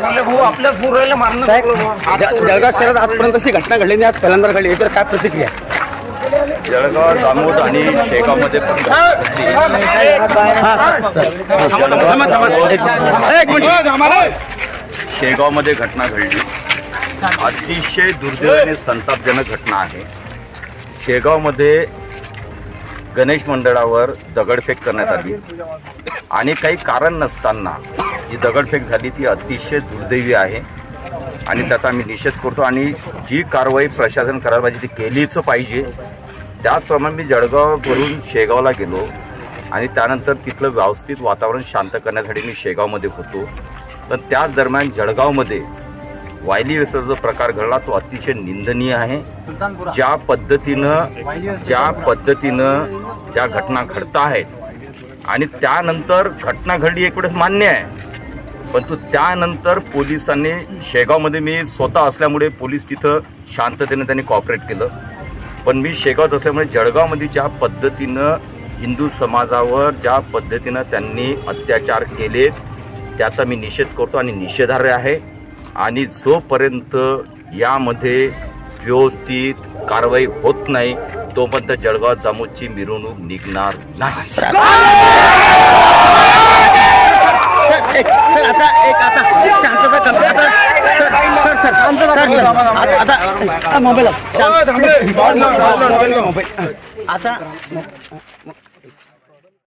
भाऊ आपल्या पुरायला मारणं साहेब ज- जळगाव शहरात आजपर्यंत अशी घटना घडली नाही आज पहिल्यांदा घडली. याच्यावर काय प्रतिक्रिया आहे? जळगाव जामोद आणि शेगावमध्ये पण थांबा, थांबा. एक एक मिनिट. शेगावमध्ये घटना घडली. अतिशय दुर्दैव आणि संतापजनक घटना आहे. शेगावमध्ये गणेश मंडळावर दगडफेक करण्यात आली. आणि काही कारण नसताना जी दगडफेक झाली ती अतिशय दुर्दैवी आहे. आणि त्याचा आम्ही निषेध करतो आणि जी कारवाई प्रशासन करायला पाहिजे ती केलीच पाहिजे. त्याचप्रमाणे मी जळगाववरून शेगावला गेलो आणि त्यानंतर तिथलं व्यवस्थित वातावरण शांत करण्यासाठी मी शेगावमध्ये होतो. पण त्याच दरम्यान जळगावमध्ये वायली व्यसनाचा प्रकार घडला तो अतिशय निंदनीय आहे. ज्या पद्धतीनं ज्या पद्धतीनं ज्या घटना घडत आहेत आणि त्यानंतर घटना घडली एक वेळेस मान्य आहे. परंतु त्यानंतर पोलिसांनी शेगावमध्ये मी स्वतः असल्यामुळे पोलीस तिथं शांततेने त्यांनी कॉपरेट केलं. पण मी शेगावत असल्यामुळे जळगावमध्ये ज्या पद्धतीनं हिंदू समाजावर ज्या पद्धतीनं त्यांनी अत्याचार केले त्याचा मी निषेध करतो आणि निषेधार्ह आहे. आणि जोपर्यंत यामध्ये व्यवस्थित कारवाई होत नाही तोपर्यंत जळगाव जामोदची मिरवणूक निघणार नाही. मोबाईल मोबाईल आता